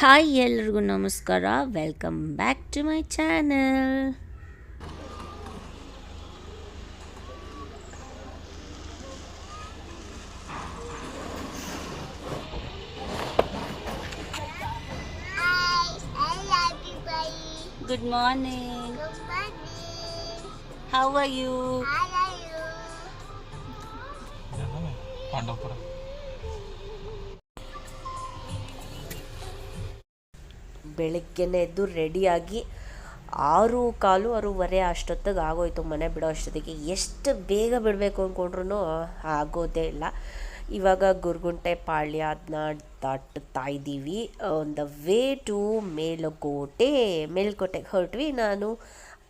Hi ಎಲ್ರಿಗೂ ನಮಸ್ಕಾರ welcome back to my channel Hi, hello everybody. Good morning Good morning. How are you How are you? Pandavapura ಬೆಳಗ್ಗೆನೆ ಎದ್ದು ರೆಡಿಯಾಗಿ ಆರು ಕಾಲು ಆರೂವರೆ ಅಷ್ಟೊತ್ತಿಗೆ ಆಗೋಯ್ತು ಮನೆ ಬಿಡೋ ಅಷ್ಟೊತ್ತಿಗೆ. ಎಷ್ಟು ಬೇಗ ಬಿಡಬೇಕು ಅಂದ್ಕೊಂಡ್ರೂ ಆಗೋದೇ ಇಲ್ಲ. ಇವಾಗ ಗುರುಗುಂಟೆ, ಪಾಳ್ಯ ಅದನ್ನ ದಾಟುತ್ತಾ ಇದ್ದೀವಿ. On the way to Melukote, ಮೇಲುಕೋಟೆಗೆ ಹೊರಟ್ವಿ ನಾನು,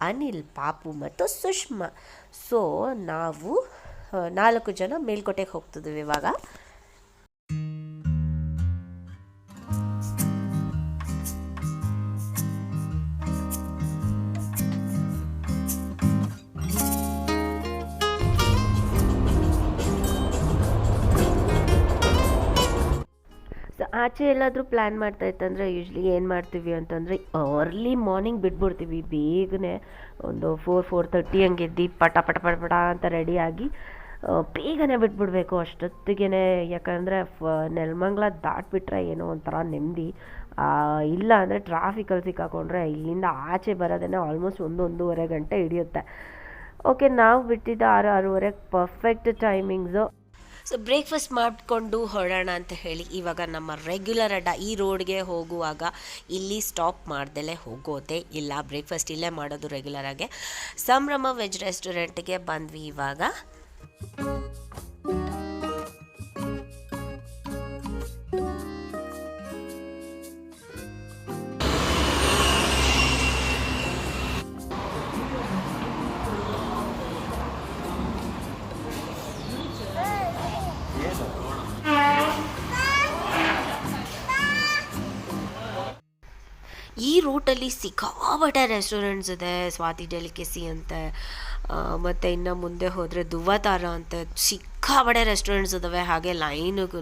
ಅನಿಲ್, ಪಾಪು ಮತ್ತು ಸುಷ್ಮಾ. ಸೊ ನಾವು, ನಾಲ್ಕು ಜನ ಮೇಲುಕೋಟೆಗೆ ಹೋಗ್ತಿದ್ದೀವಿ ಇವಾಗ. ಆಚೆ ಎಲ್ಲಾದರೂ ಪ್ಲ್ಯಾನ್ ಮಾಡ್ತಾ ಇತ್ತಂದರೆ ಯೂಶ್ವಲಿ ಏನು ಮಾಡ್ತೀವಿ ಅಂತಂದರೆ ಅರ್ಲಿ ಮಾರ್ನಿಂಗ್ ಬಿಟ್ಬಿಡ್ತೀವಿ. ಬೇಗನೆ ಒಂದು ಫೋರ್ ಫೋರ್ ತರ್ಟಿ ಹಂಗೆ ಎದ್ದು ಪಟ ಪಟ ಪಟ ಪಟ ಅಂತ ರೆಡಿಯಾಗಿ ಬೇಗನೆ ಬಿಟ್ಬಿಡ್ಬೇಕು. ಅಷ್ಟೊತ್ತಿಗೆ ಯಾಕಂದರೆ ಫ, ನೆಲಮಂಗ್ಲ ದಾಟ್ಬಿಟ್ರೆ ಏನೋ ಒಂಥರ ನೆಮ್ಮದಿ. ಇಲ್ಲ ಅಂದರೆ ಟ್ರಾಫಿಕಲ್ಲಿ ಸಿಕ್ಕಾಕೊಂಡ್ರೆ ಇಲ್ಲಿಂದ ಆಚೆ ಬರೋದೇ ಆಲ್ಮೋಸ್ಟ್ ಒಂದು, ಒಂದೂವರೆ ಗಂಟೆ ಹಿಡಿಯುತ್ತೆ. ಓಕೆ ನಾವು ಬಿಟ್ಟಿದ್ದ ಆರು ಆರೂವರೆಗೆ ಪರ್ಫೆಕ್ಟ್ ಟೈಮಿಂಗ್ಸು ಸೊ ಬ್ರೇಕ್ಫಾಸ್ಟ್ ಮಾಡಿಕೊಂಡು ಹೊರಡೋಣ ಅಂತ ಹೇಳಿ ಇವಾಗ ನಮ್ಮ ರೆಗ್ಯುಲರ್ ಅಡ್ಡ ಈ ರೋಡ್ಗೆ ಹೋಗುವಾಗ ಇಲ್ಲಿ ಸ್ಟಾಪ್ ಮಾಡ್ದಲೇ ಹೋಗೋದೆ ಇಲ್ಲ. ಬ್ರೇಕ್ಫಾಸ್ಟ್ ಇಲ್ಲೇ ಮಾಡೋದು ರೆಗ್ಯುಲರ್ ಆಗಿ. ಸಂಭ್ರಮ ವೆಜ್ ರೆಸ್ಟೋರೆಂಟ್ಗೆ ಬಂದ್ವಿ ಇವಾಗ. ಈ ರೂಟಲ್ಲಿ ಸಿಕ್ಕಾಪಟ್ಟೆ ರೆಸ್ಟೋರೆಂಟ್ಸ್ ಇದೆ, ಸ್ವಾತಿ ಡೆಲಿಕೆಸಿ ಅಂತೆ. ಮತ್ತು ಇನ್ನು ಮುಂದೆ ಹೋದರೆ ದುವತಾರ ಅಂತ ಸಿಕ್ಕಾಪಟ್ಟೆ ರೆಸ್ಟೋರೆಂಟ್ಸ್ ಇದಾವೆ, ಹಾಗೆ ಲೈನ್ಗೂ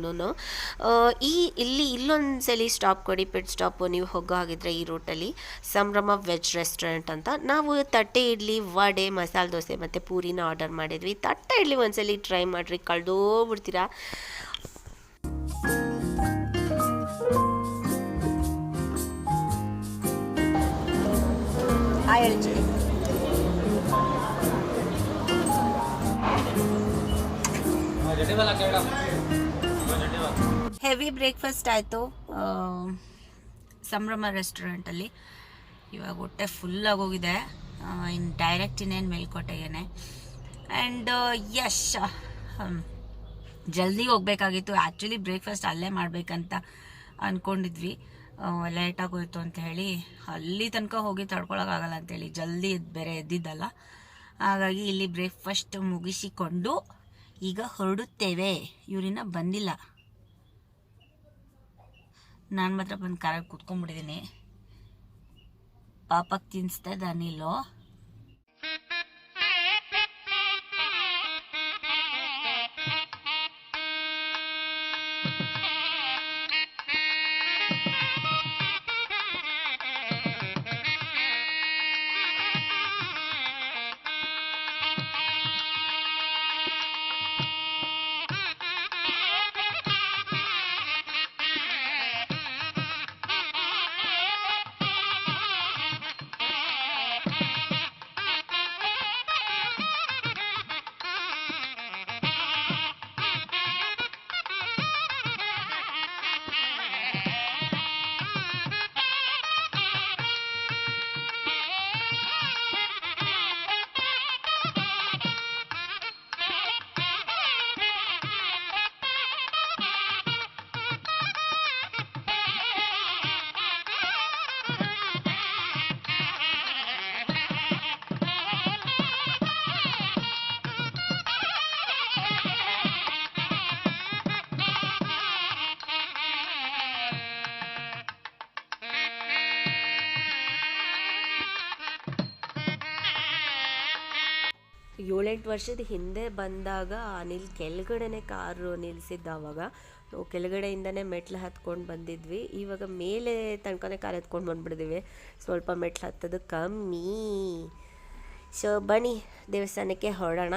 ಈ ಇಲ್ಲಿ ಇಲ್ಲೊಂದ್ಸಲಿ ಸ್ಟಾಪ್ ಕೊಡಿ ಪಿಟ್ ಸ್ಟಾಪು ನೀವು ಹೋಗೋ ಹಾಗಿದ್ರೆ ಈ ರೂಟಲ್ಲಿ ಸಂಭ್ರಮ ವೆಜ್ ರೆಸ್ಟೋರೆಂಟ್ ಅಂತ. ನಾವು ತಟ್ಟೆ ಇಡ್ಲಿ, ವಡೆ, ಮಸಾಲೆ ದೋಸೆ ಮತ್ತು ಪೂರಿನ ಆರ್ಡರ್ ಮಾಡಿದ್ವಿ. ತಟ್ಟೆ ಇಡ್ಲಿ ಒಂದ್ಸಲಿ ಟ್ರೈ ಮಾಡಿರಿ, ಕಳ್ದೋಗ್ಬಿಡ್ತೀರಾ? ಹೆವಿ ಬ್ರೇಕ್ಫಾಸ್ಟ್ ಆಯಿತು. ಸಂಭ್ರಮ ರೆಸ್ಟೋರೆಂಟಲ್ಲಿ ಇವಾಗ ಹೊಟ್ಟೆ ಫುಲ್ ಆಗೋಗಿದೆ. ಇನ್ನು ಡೈರೆಕ್ಟ್ ಇನ್ನೇನು ಮೇಲ್ಕೋಟೆಗೇನೆ. ಆ್ಯಂಡ್ ಯಶ್ ಜಲ್ದಿ ಹೋಗಬೇಕಾಗಿತ್ತು. ಆ್ಯಕ್ಚುಲಿ ಬ್ರೇಕ್ಫಾಸ್ಟ್ ಅಲ್ಲೇ ಮಾಡಬೇಕಂತ ಅಂದ್ಕೊಂಡಿದ್ವಿ ಲೇಟ್ ಆಗೋಯ್ತು ಅಂತ ಹೇಳಿ ಅಲ್ಲಿ ತನಕ ಹೋಗಿ ತಡ್ಕೊಳಕ್ಕಾಗಲ್ಲ ಅಂತೇಳಿ ಜಲ್ದಿ ಬೇರೆ ಎದ್ದಿದ್ದಲ್ಲ. ಹಾಗಾಗಿ ಇಲ್ಲಿ ಬ್ರೇಕ್ಫಾಸ್ಟ್ ಮುಗಿಸಿಕೊಂಡು ಈಗ ಹೊರಡುತ್ತೇವೆ. ಇವರಿನ ಬಂದಿಲ್ಲ. ನಾನು ಮಾತ್ರ ಬಂದು ಕಾರಾಗಿ ಕೂತ್ಕೊಂಡ್ಬಿಟ್ಟಿದ್ದೀನಿ ಪಾಪಕ್ಕೆ ತಿನ್ನಿಸ್ತಾ ಇದ್ದ ಏಳೆಂಟು ವರ್ಷದ ಹಿಂದೆ ಬಂದಾಗ ಅನಿಲ್ ಕೆಳಗಡೆನೆ ಕಾರು ನಿಲ್ಲಿಸಿದ್ದ ಅವಾಗ ನಾವು ಕೆಳಗಡೆಯಿಂದನೇ ಮೆಟ್ಲು ಹತ್ಕೊಂಡು ಬಂದಿದ್ವಿ. ಇವಾಗ ಮೇಲೆ ತನಕನೇ ಕಾರ್ ಎತ್ಕೊಂಡು ಬಂದ್ಬಿಡಿದ್ವಿ ಸ್ವಲ್ಪ ಮೆಟ್ಲು ಹತ್ತೋದು ಕಮ್ಮಿ. ಸೊ ಬನ್ನಿ ದೇವಸ್ಥಾನಕ್ಕೆ ಹೊರಡೋಣ.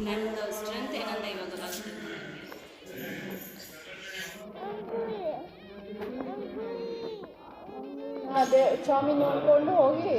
ನನ್ನ ಸ್ಟ್ರೆಂತ್ ಏನಂದ ಇವಾಗ ಲಾಸ್ಟ್ ಅದೇ ಚಾಮಿನ್ ನೋಡ್ಕೊಂಡು ಹೋಗಿ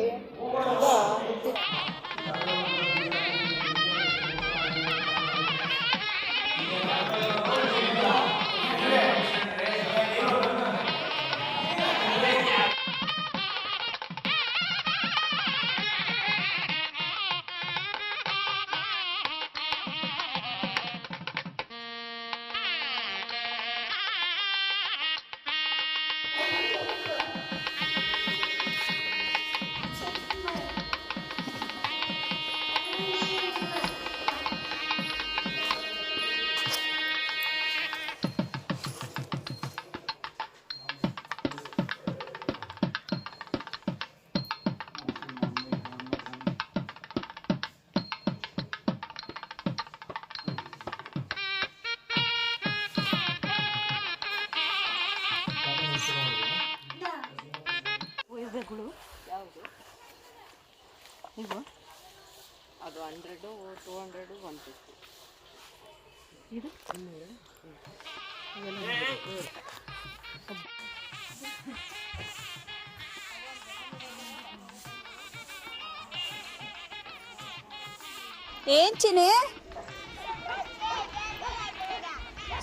ಏನ್ ಚಿನಿ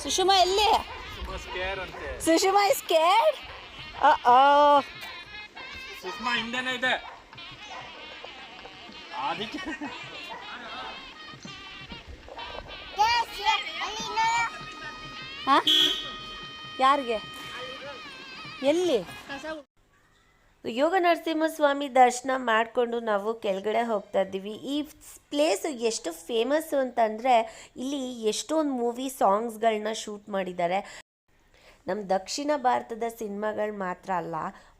ಸುಷಮಾ ಎಲ್ಲಿ? ಸುಷುಮಾ ಇಸ್ ಕೇರ್ಡ್ ಸುಷ್ಮಾ ಹಿಂದೆನೇ ಇದೆ. ಅದಕ್ಕೆ. ಯಾರಿಗೆ? ಎಲ್ಲಿ? ಯೋಗ ನರಸಿಂಹಸ್ವಾಮಿ ದರ್ಶನ ಮಾಡಿಕೊಂಡು ನಾವು ಕೆಳಗಡೆ ಹೋಗ್ತಾ ಇದ್ದೀವಿ. ಈ ಪ್ಲೇಸ್ ಎಷ್ಟು ಫೇಮಸ್ಸು ಅಂತಂದರೆ, ಇಲ್ಲಿ ಎಷ್ಟೊಂದು ಮೂವಿ ಸಾಂಗ್ಸ್ಗಳನ್ನ ಶೂಟ್ ಮಾಡಿದ್ದಾರೆ. ನಮ್ಮ ದಕ್ಷಿಣ ಭಾರತದ ಸಿನಿಮಾಗಳು ಮಾತ್ರ ಅಲ್ಲ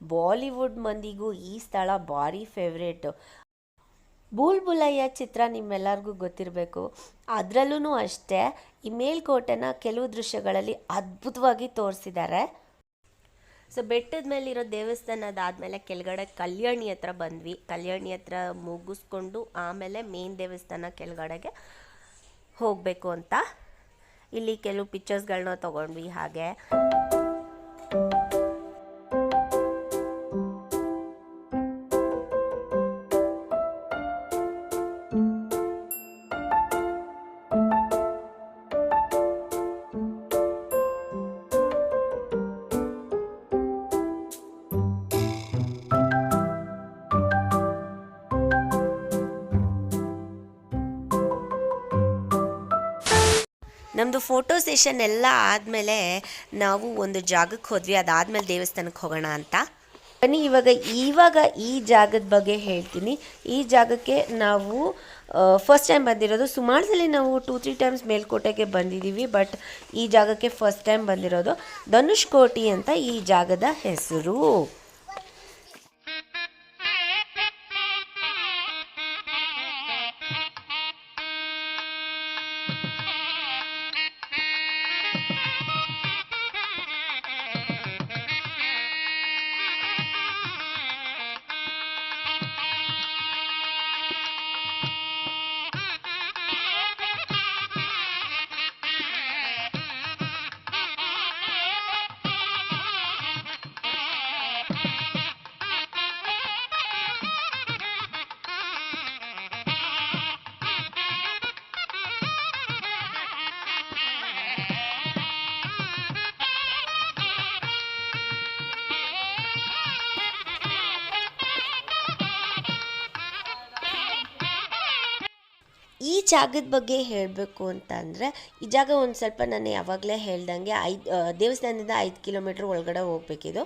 ಬಾಲಿವುಡ್ ಮಂದಿಗೂ ಈ ಸ್ಥಳ ಭಾರಿ ಫೇವ್ರೇಟು ಬೂಲ್ ಬುಲಯ್ಯ ಚಿತ್ರ ನಿಮ್ಮೆಲ್ಲರಿಗೂ ಗೊತ್ತಿರಬೇಕು. ಅದರಲ್ಲೂ ಅಷ್ಟೇ, ಈ ಮೇಲ್ಕೋಟೆನ ಕೆಲವು ದೃಶ್ಯಗಳಲ್ಲಿ ಅದ್ಭುತವಾಗಿ ತೋರಿಸಿದ್ದಾರೆ. ಸೊ ಬೆಟ್ಟದ ಮೇಲಿರೋ ದೇವಸ್ಥಾನ ಅದಾದಮೇಲೆ ಕೆಳಗಡೆ ಕಲ್ಯಾಣಿ ಹತ್ರ ಬಂದ್ವಿ. ಕಲ್ಯಾಣಿ ಹತ್ರ ಮುಗಿಸ್ಕೊಂಡು ಆಮೇಲೆ ಮೇನ್ ದೇವಸ್ಥಾನ ಕೆಳಗಡೆಗೆ ಹೋಗಬೇಕು ಅಂತ. ಇಲ್ಲಿ ಕೆಲವು ಪಿಕ್ಚರ್ಸ್ಗಳನ್ನ ತೊಗೊಂಡ್ವಿ ಹಾಗೆ. ಫೋಟೋ ಸೆಷನ್ ಎಲ್ಲ ಆದಮೇಲೆ ನಾವು ಒಂದು ಜಾಗಕ್ಕೆ ಹೋದ್ವಿ. ಅದಾದಮೇಲೆ ದೇವಸ್ಥಾನಕ್ಕೆ ಹೋಗೋಣ ಅಂತ. ಬನ್ನಿ, ಇವಾಗ ಇವಾಗ ಈ ಜಾಗದ ಬಗ್ಗೆ ಹೇಳ್ತೀನಿ. ಈ ಜಾಗಕ್ಕೆ ನಾವು ಫಸ್ಟ್ ಟೈಮ್ ಬಂದಿರೋದು. ಸುಮಾರು ನಾವು ಟೂ ತ್ರೀ ಟೈಮ್ಸ್ ಮೇಲ್ಕೋಟೆಗೆ ಬಂದಿದ್ದೀವಿ ಬಟ್ ಈ ಜಾಗಕ್ಕೆ ಫಸ್ಟ್ ಟೈಮ್ ಬಂದಿರೋದು ಧನುಷ್ಕೋಟಿ ಅಂತ ಈ ಜಾಗದ ಹೆಸರು. ಜಾಗದ ಬಗ್ಗೆ ಹೇಳಬೇಕು ಅಂತ ಅಂದರೆ ಈ ಜಾಗ ಒಂದು ಸ್ವಲ್ಪ ನಾನು ಯಾವಾಗಲೇ ಹೇಳ್ದಂಗೆ ಐದು ದೇವಸ್ಥಾನದಿಂದ ಐದು ಕಿಲೋಮೀಟ್ರ್ ಒಳಗಡೆ ಹೋಗಬೇಕಿದು.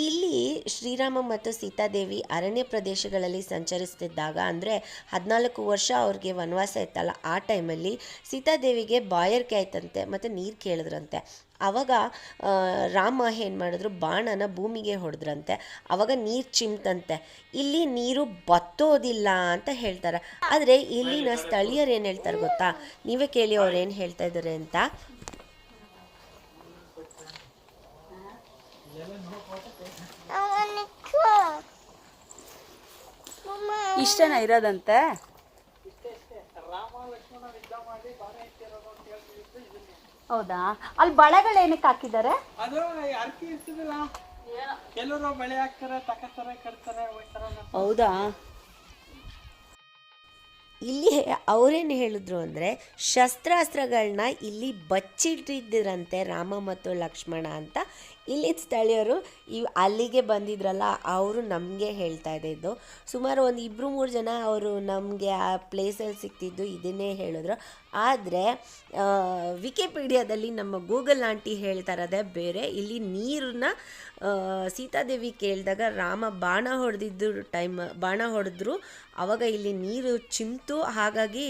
ಇಲ್ಲಿ ಶ್ರೀರಾಮ ಮತ್ತು ಸೀತಾದೇವಿ ಅರಣ್ಯ ಪ್ರದೇಶಗಳಲ್ಲಿ ಸಂಚರಿಸ್ತಿದ್ದಾಗ, ಅಂದರೆ ಹದಿನಾಲ್ಕು ವರ್ಷ ಅವ್ರಿಗೆ ವನವಾಸ ಇತ್ತಲ್ಲ, ಆ ಟೈಮಲ್ಲಿ ಸೀತಾದೇವಿಗೆ ಬಾಯರ್ಕೆ ಆಯ್ತಂತೆ ಮತ್ತು ನೀರು ಕೇಳಿದ್ರಂತೆ. ಆವಾಗ ರಾಮ ಏನು ಮಾಡಿದ್ರು, ಬಾಣನ ಭೂಮಿಗೆ ಹೊಡೆದ್ರಂತೆ. ಆವಾಗ ನೀರು ಚಿಮ್ತಂತೆ. ಇಲ್ಲಿ ನೀರು ಬತ್ತೋದಿಲ್ಲ ಅಂತ ಹೇಳ್ತಾರೆ. ಆದರೆ ಇಲ್ಲಿನ ಸ್ಥಳೀಯರು ಏನು ಹೇಳ್ತಾರೆ ಗೊತ್ತಾ? ನೀವೇ ಕೇಳಿ ಅವ್ರು ಏನು ಹೇಳ್ತಾ ಇದ್ದಾರೆ ಅಂತ. ಇಷ್ಟೇನ ಇರೋದಂತೆ? ಹೌದಾ? ಅಲ್ಲಿ ಬಳೆಗಳು ಏನಕ್ಕೆ ಹಾಕಿದ್ದಾರೆ? ಹೌದಾ? ಇಲ್ಲಿ ಅವರೇನು ಹೇಳಿದ್ರು ಅಂದರೆ ಶಸ್ತ್ರಾಸ್ತ್ರಗಳನ್ನ ಇಲ್ಲಿ ಬಚ್ಚಿಟ್ಟಿದ್ದರಂತೆ ರಾಮ ಮತ್ತು ಲಕ್ಷ್ಮಣ ಅಂತ. ಇಲ್ಲಿ ಸ್ಥಳೀಯರು ಇವ್ ಅಲ್ಲಿಗೆ ಬಂದಿದ್ರಲ್ಲ, ಅವರು ನಮಗೆ ಹೇಳ್ತಾ ಇದ್ದಿದ್ದು. ಸುಮಾರು ಒಂದು ಇಬ್ಬರು ಮೂರು ಜನ ಅವರು ನಮಗೆ ಆ ಪ್ಲೇಸಲ್ಲಿ ಸಿಕ್ತಿದ್ದು, ಇದನ್ನೇ ಹೇಳಿದ್ರು. ಆದರೆ ವಿಕಿಪೀಡಿಯಾದಲ್ಲಿ ನಮ್ಮ ಗೂಗಲ್ ಆಂಟಿ ಹೇಳ್ತಾ ಇರೋದೇ ಬೇರೆ, ಇಲ್ಲಿ ನೀರನ್ನ ಸೀತಾದೇವಿ ಕೇಳಿದಾಗ ರಾಮ ಬಾಣ ಹೊಡೆದಿದ್ದು ಟೈಮ್ ಬಾಣ ಹೊಡೆದ್ರು. ಆವಾಗ ಇಲ್ಲಿ ನೀರು ಚಿಮ್ತು, ಹಾಗಾಗಿ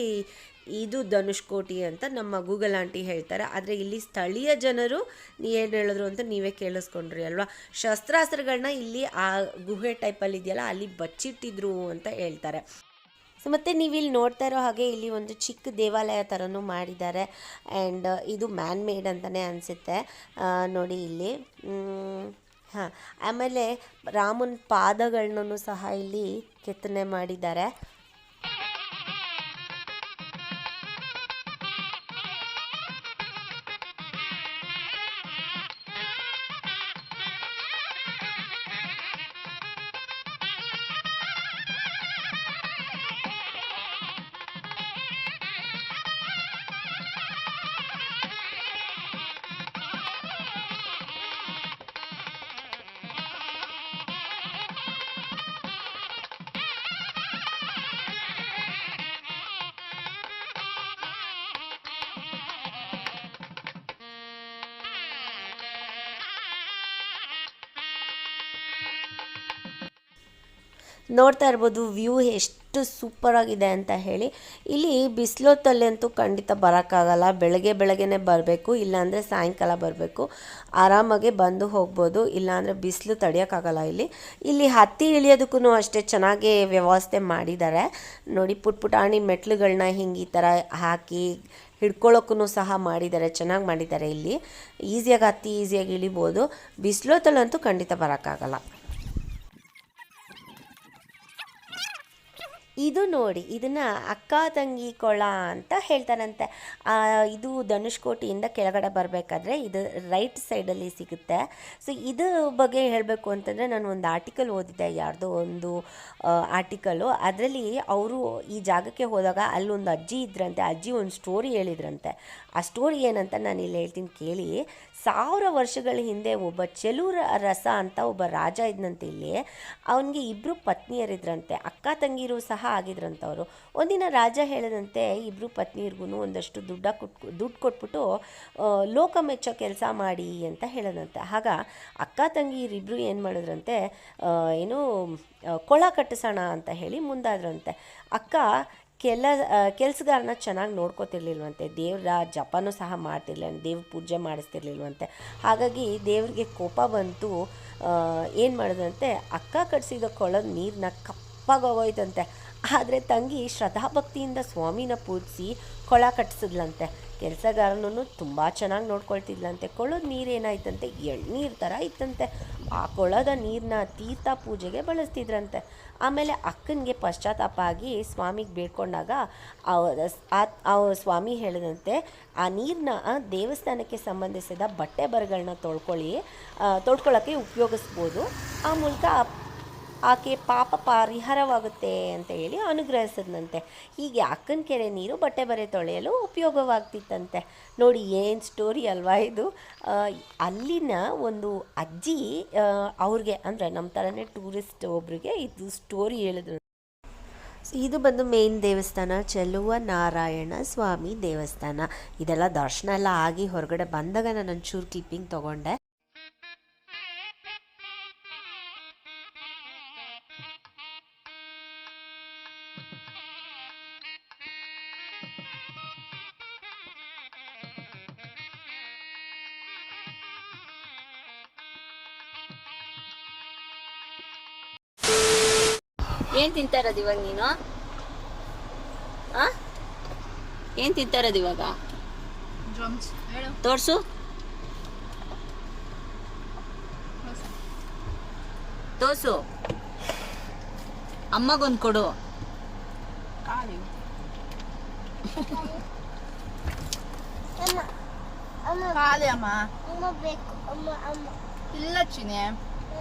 ಇದು ಧನುಷ್ಕೋಟಿ ಅಂತ ನಮ್ಮ ಗೂಗಲ್ ಆಂಟಿ ಹೇಳ್ತಾರೆ. ಆದರೆ ಇಲ್ಲಿ ಸ್ಥಳೀಯ ಜನರು ನೀ ಏನು ಹೇಳಿದ್ರು ಅಂತ ನೀವೇ ಕೇಳಿಸ್ಕೊಂಡ್ರಿ ಅಲ್ವಾ? ಶಸ್ತ್ರಾಸ್ತ್ರಗಳನ್ನ ಇಲ್ಲಿ ಆ ಗುಹೆ ಟೈಪಲ್ಲಿ ಇದೆಯಲ್ಲ, ಅಲ್ಲಿ ಬಚ್ಚಿಟ್ಟಿದ್ರು ಅಂತ ಹೇಳ್ತಾರೆ. ಸೊ ಮತ್ತು ನೀವು ಇಲ್ಲಿ ನೋಡ್ತಾ ಇರೋ ಹಾಗೆ ಇಲ್ಲಿ ಒಂದು ಚಿಕ್ಕ ದೇವಾಲಯ ಥರನೂ ಮಾಡಿದ್ದಾರೆ. ಆ್ಯಂಡ್ ಇದು ಮ್ಯಾನ್ ಮೇಡ್ ಅಂತಲೇ ಅನಿಸುತ್ತೆ ನೋಡಿ ಇಲ್ಲಿ. ಹಾಂ. ಆಮೇಲೆ ರಾಮನ ಪಾದಗಳನ್ನೂ ಸಹ ಇಲ್ಲಿ ಕೆತ್ತನೆ ಮಾಡಿದ್ದಾರೆ. ನೋಡ್ತಾ ಇರ್ಬೋದು, ವ್ಯೂ ಎಷ್ಟು ಸೂಪರಾಗಿದೆ ಅಂತ ಹೇಳಿ. ಇಲ್ಲಿ ಬಿಸಿಲೊತ್ತಲ್ಲಿ ಅಂತೂ ಖಂಡಿತ ಬರೋಕ್ಕಾಗಲ್ಲ. ಬೆಳಗ್ಗೆ ಬೆಳಗ್ಗೆನೇ ಬರಬೇಕು, ಇಲ್ಲಾಂದರೆ ಸಾಯಂಕಾಲ ಬರಬೇಕು. ಆರಾಮಾಗಿ ಬಂದು ಹೋಗ್ಬೋದು, ಇಲ್ಲಾಂದರೆ ಬಿಸಿಲು ತಡೆಯೋಕ್ಕಾಗಲ್ಲ ಇಲ್ಲಿ. ಇಲ್ಲಿ ಹತ್ತಿ ಇಳಿಯೋದಕ್ಕೂ ಅಷ್ಟೇ ಚೆನ್ನಾಗಿ ವ್ಯವಸ್ಥೆ ಮಾಡಿದ್ದಾರೆ. ನೋಡಿ ಪುಟ್ ಪುಟಾಣಿ ಮೆಟ್ಲುಗಳನ್ನ ಹಿಂಗೆ ಈ ಥರ ಹಾಕಿ ಹಿಡ್ಕೊಳ್ಳೋಕ್ಕೂ ಸಹ ಮಾಡಿದ್ದಾರೆ, ಚೆನ್ನಾಗಿ ಮಾಡಿದ್ದಾರೆ ಇಲ್ಲಿ. ಈಸಿಯಾಗಿ ಹತ್ತಿ ಈಸಿಯಾಗಿ ಇಳಿಬೋದು. ಬಿಸಿಲೊತ್ತಲ್ಲಂತೂ ಖಂಡಿತ ಬರೋಕ್ಕಾಗಲ್ಲ. ಇದು ನೋಡಿ, ಇದನ್ನು ಅಕ್ಕ ತಂಗಿ ಕೊಳ ಅಂತ ಹೇಳ್ತಾರಂತೆ. ಇದು ಧನುಷ್ಕೋಟಿಯಿಂದ ಕೆಳಗಡೆ ಬರಬೇಕಾದ್ರೆ ಇದು ರೈಟ್ ಸೈಡಲ್ಲಿ ಸಿಗುತ್ತೆ. ಸೊ ಇದು ಬಗ್ಗೆ ಹೇಳಬೇಕು ಅಂತಂದರೆ ನಾನು ಒಂದು ಆರ್ಟಿಕಲ್ ಓದಿದ್ದೆ, ಯಾರ್ದೋ ಒಂದು ಆರ್ಟಿಕಲು ಅದರಲ್ಲಿ ಅವರು ಈ ಜಾಗಕ್ಕೆ ಹೋದಾಗ ಅಲ್ಲೊಂದು ಅಜ್ಜಿ ಇದ್ರಂತೆ. ಅಜ್ಜಿ ಒಂದು ಸ್ಟೋರಿ ಹೇಳಿದ್ರಂತೆ. ಆ ಸ್ಟೋರಿ ಏನಂತ ನಾನು ಇಲ್ಲಿ ಹೇಳ್ತೀನಿ ಕೇಳಿ. ಸಾವಿರ ವರ್ಷಗಳ ಹಿಂದೆ ಒಬ್ಬ ಚೆಲೂರ ರಸ ಅಂತ ಒಬ್ಬ ರಾಜ ಇದ್ನಂತೆ ಇಲ್ಲಿ. ಅವನಿಗೆ ಇಬ್ಬರು ಪತ್ನಿಯರಿದ್ರಂತೆ. ಅಕ್ಕ ತಂಗಿರು ಸಹ ಆಗಿದ್ರಂತವರು ಒಂದಿನ ರಾಜ ಹೇಳಿದಂತೆ ಇಬ್ಬರು ಪತ್ನಿಯರಿಗೂ ಒಂದಷ್ಟು ದುಡ್ಡ ಕೊಟ್ ದುಡ್ಡು ಕೊಟ್ಬಿಟ್ಟು ಲೋಕ ಮೆಚ್ಚೋ ಕೆಲಸ ಮಾಡಿ ಅಂತ ಹೇಳದಂತೆ. ಆಗ ಅಕ್ಕ ತಂಗಿಯರಿಬ್ಬರು ಏನು ಮಾಡಿದ್ರಂತೆ ಏನು ಕೊಳ ಕಟ್ಟಿಸೋಣ ಅಂತ ಹೇಳಿ ಮುಂದಾದ್ರಂತೆ. ಅಕ್ಕ ಕೆಲ ಕೆಲಸಗಾರನ ಚೆನ್ನಾಗಿ ನೋಡ್ಕೋತಿರ್ಲಿಲ್ವಂತೆ. ದೇವರ ಜಪನೂ ಸಹ ಮಾಡ್ತಿರ್ಲಿಲ್ಲ, ದೇವ್ರ ಪೂಜೆ ಮಾಡಿಸ್ತಿರ್ಲಿಲ್ವಂತೆ. ಹಾಗಾಗಿ ದೇವರಿಗೆ ಕೋಪ ಬಂತು ಏನು ಮಾಡಿದಂತೆ, ಅಕ್ಕ ಕಟ್ಸಿದ ಕೊಳದ ನೀರನ್ನ ಕಪ್ಪಾಗೋಗೋಯ್ತಂತೆ ಆದರೆ ತಂಗಿ ಶ್ರದ್ಧಾಭಕ್ತಿಯಿಂದ ಸ್ವಾಮಿನ ಪೂಜಿಸಿ ಕೊಳ ಕಟ್ಟಿಸಿದ್ಲಂತೆ ಕೆಲಸಗಾರನೂ ತುಂಬ ಚೆನ್ನಾಗಿ ನೋಡ್ಕೊಳ್ತಿದ್ಲಂತೆ. ಕೊಳದ ನೀರೇನಾಯ್ತಂತೆ? ಎಳ್ನೀರು ಥರ ಇತ್ತಂತೆ. ಆ ಕೊಳದ ನೀರನ್ನ ತೀರ್ಥ ಪೂಜೆಗೆ ಬಳಸ್ತಿದ್ರಂತೆ. ಆಮೇಲೆ ಅಕ್ಕನಿಗೆ ಪಶ್ಚಾತ್ತಾಪ ಆಗಿ ಸ್ವಾಮಿಗೆ ಬೇಡ್ಕೊಂಡಾಗ ಅವ ಸ್ವಾಮಿ ಹೇಳಿದಂತೆ, ಆ ನೀರನ್ನ ದೇವಸ್ಥಾನಕ್ಕೆ ಸಂಬಂಧಿಸಿದ ಬಟ್ಟೆ ಬರಗಳನ್ನ ತೊಳ್ಕೊಳ್ಳಿ ತೊಳ್ಕೊಳ್ಳೋಕ್ಕೆ ಉಪಯೋಗಿಸ್ಬೋದು. ಆ ಮೂಲಕ ಆಕೆ ಪಾಪ ಪರಿಹಾರವಾಗುತ್ತೆ ಅಂತ ಹೇಳಿ ಅನುಗ್ರಹಿಸಿದ್ನಂತೆ. ಹೀಗೆ ಅಕ್ಕನ ಕೆರೆ ನೀರು ಬಟ್ಟೆ ಬರೆ ತೊಳೆಯಲು ಉಪಯೋಗವಾಗ್ತಿತ್ತಂತೆ. ನೋಡಿ, ಏನು ಸ್ಟೋರಿ ಅಲ್ವಾ ಇದು? ಅಲ್ಲಿನ ಒಂದು ಅಜ್ಜಿ ಅವ್ರಿಗೆ, ಅಂದರೆ ನಮ್ಮ ಥರನೇ ಟೂರಿಸ್ಟ್ ಒಬ್ರಿಗೆ ಇದು ಸ್ಟೋರಿ ಹೇಳಿದ್ರು. ಇದು ಬಂದು ಮೇನ್ ದೇವಸ್ಥಾನ, ಚೆಲುವ ನಾರಾಯಣ ಸ್ವಾಮಿ ದೇವಸ್ಥಾನ. ಇದೆಲ್ಲ ದರ್ಶನ ಎಲ್ಲ ಆಗಿ ಹೊರಗಡೆ ಬಂದಾಗ ನಾನು ಒಂಚೂರು ಕ್ಲಿಪ್ಪಿಂಗ್ ತೊಗೊಂಡೆ. ಏನ್ ತಿಂತಾ ಇರೋದು ಇವಾಗ ನೀನು? ಆ? ಏನ್ ತಿಂತಾ ಇರೋದು ಇವಾಗ ತೋರ್ಸು. ತೋರ್ಸು. ಅಮ್ಮಗೊಂದು ಕೊಡು. ಅಮ್ಮ ಅಮ್ಮ. ಖಾಲಿ ಅಮ್ಮ. ಅಮ್ಮ ಬೇಕು. ಅಮ್ಮ ಅಮ್ಮ. ಇಲ್ಲ ಚಿನ್ನೆ.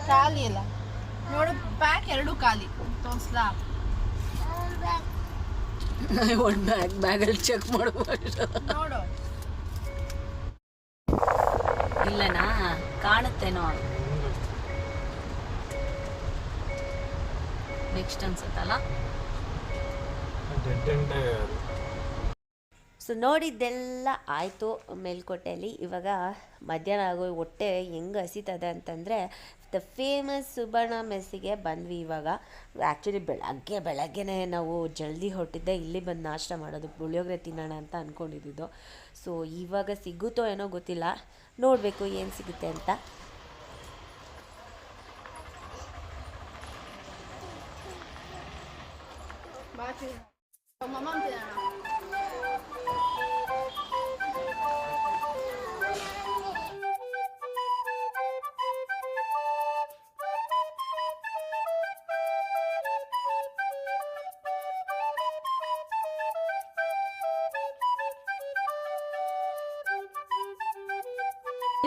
ಖಾಲಿ ಇಲ್ಲ. ನೋಡು ಪ್ಯಾಕ್ ಎರಡು ಖಾಲಿ. ತೋರ್ಸ್ಲಾ? ಒಂದು ಬ್ಯಾಗ್ ಬ್ಯಾಗಲ್ಲಿ ಚೆಕ್ ಮಾಡು ನೋಡು. ಇಲ್ಲನಾ? ಕಾಣುತ್ತೇನೋ ನೆಕ್ಸ್ಟ್ ಅನ್ಸುತ್ತಲ್ಲ? ಸೊ ನೋಡಿದ್ದೆಲ್ಲ ಆಯಿತು ಮೇಲ್ಕೋಟೆಯಲ್ಲಿ. ಇವಾಗ ಮಧ್ಯಾಹ್ನ ಆಗೋ ಹೊಟ್ಟೆ ಹೆಂಗೆ ಹಸಿತದೆ ಅಂತಂದರೆ ದ ಫೇಮಸ್ ಸುಬರ್ಣ ಮೆಸ್ಸಿಗೆ ಬಂದ್ವಿ ಇವಾಗ. ಆ್ಯಕ್ಚುಲಿ ಬೆಳಗ್ಗೆ ಬೆಳಗ್ಗೆನೇ ನಾವು ಜಲ್ದಿ ಹೊರಟಿದ್ದೆ. ಇಲ್ಲಿ ಬಂದು ನಾಷ್ಟ ಮಾಡೋದು, ಪುಳಿಯೋಗರೆ ತಿನ್ನೋಣ ಅಂತ ಅಂದ್ಕೊಂಡಿದ್ದು ಸೊ ಇವಾಗ ಸಿಗುತ್ತೋ ಏನೋ ಗೊತ್ತಿಲ್ಲ. ನೋಡಬೇಕು ಏನು ಸಿಗುತ್ತೆ ಅಂತ. ಬಾ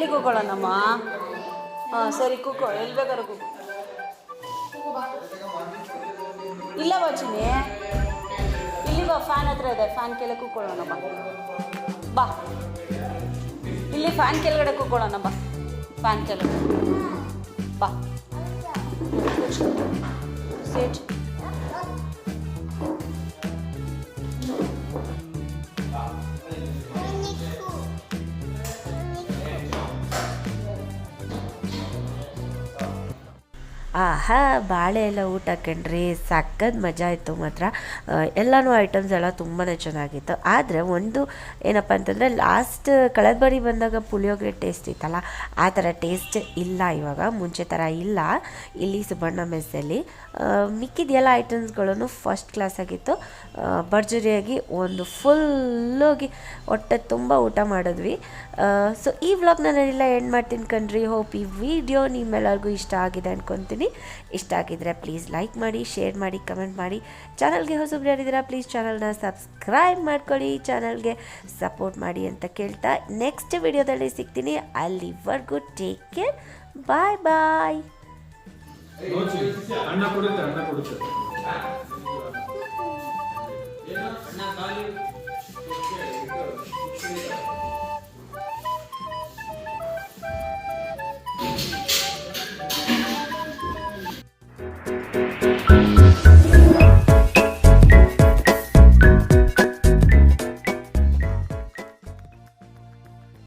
ಚಿನಿ ಕೂಕೊಳ್ಳೋಣಮ್ಮ ಹಾಂ, ಸರಿ ಕೂಕೋ ಎಲ್ಲಿ ಬೇಕಾದ್ರೂ ಕೂಕೋ ಇಲ್ಲ ವಾಚಿನಿ. ಇಲ್ಲಿ ಬಾ ಫ್ಯಾನ್ ಹತ್ರ ಇದೆ. ಫ್ಯಾನ್ ಕೆಳಗೆ ಕೂಕೊಳ್ಳೋಣ ಬಾ. ಬಾ. ಇಲ್ಲಿ ಫ್ಯಾನ್ ಕೆಳಗಡೆ ಕೂಕೊಳ್ಳೋಣ ಬಾ. ಫ್ಯಾನ್ ಕೆಳಗಡೆ. ಬಾ. ಸೇಟ್ ಆಹಾ, ಬಾಳೆ ಎಲ್ಲ ಊಟ ಕಣ್ರಿ ಸಕ್ಕತ್ ಮಜಾ ಇತ್ತು ಮಾತ್ರ. ಎಲ್ಲನೂ ಐಟಮ್ಸ್ ಎಲ್ಲ ತುಂಬಾ ಚೆನ್ನಾಗಿತ್ತು. ಆದರೆ ಒಂದು ಏನಪ್ಪ ಅಂತಂದರೆ ಲಾಸ್ಟ್ ಕಳೆದ ಬಾರಿ ಬಂದಾಗ ಪುಳಿಯೋಗರೆ ಟೇಸ್ಟ್ ಇತ್ತಲ್ಲ, ಆ ಥರ ಟೇಸ್ಟ್ ಇಲ್ಲ ಇವಾಗ, ಮುಂಚೆ ಥರ ಇಲ್ಲ. ಇಲ್ಲಿ ಸುಬಣ್ಣ ಮೆಸ್ಸಲ್ಲಿ ಮಿಕ್ಕಿದೆಲ್ಲ ಮಿಕ್ಕಿದ ಎಲ್ಲ ಐಟಮ್ಸ್ಗಳನ್ನು ಫಸ್ಟ್ ಕ್ಲಾಸ್ ಆಗಿತ್ತು ಭರ್ಜರಿಯಾಗಿ ಒಂದು ಫುಲ್ಲಾಗಿ ಹೊಟ್ಟೆ ತುಂಬ ಊಟ ಮಾಡಿದ್ವಿ. ಸೊ ಈ ವ್ಲಾಗ್ನ ನಾನೆಲ್ಲ ಎಂಡ್ ಮಾಡ್ತೀನಿ ಕಣ್ರಿ. ಹೋಪ್ ಈ ವಿಡಿಯೋ ನಿಮ್ಮೆಲ್ಲರಿಗೂ ಇಷ್ಟ ಆಗಿದೆ ಅಂದ್ಕೊತೀನಿ ಇಷ್ಟ ಆಗಿದ್ರೆ ಪ್ಲೀಸ್ ಲೈಕ್ ಮಾಡಿ ಶೇರ್ ಮಾಡಿ ಕಮೆಂಟ್ ಮಾಡಿ. ಚಾನಲ್ಗೆ ಹೊಸಬ್ರು ಯಾರಿದ್ದೀರಾ ಪ್ಲೀಸ್ ಚಾನಲ್ನ ಸಬ್ಸ್ಕ್ರೈಬ್ ಮಾಡ್ಕೊಳ್ಳಿ ಚಾನಲ್ಗೆ ಸಪೋರ್ಟ್ ಮಾಡಿ ಅಂತ ಕೇಳ್ತಾ ನೆಕ್ಸ್ಟ್ ವಿಡಿಯೋದಲ್ಲಿ ಸಿಗ್ತೀನಿ. ಅಲ್ಲಿವರೆಗೂ ಟೇಕ್ ಕೇರ್ ಬಾಯ್ ಬಾಯ್ ಅಣ್ಣ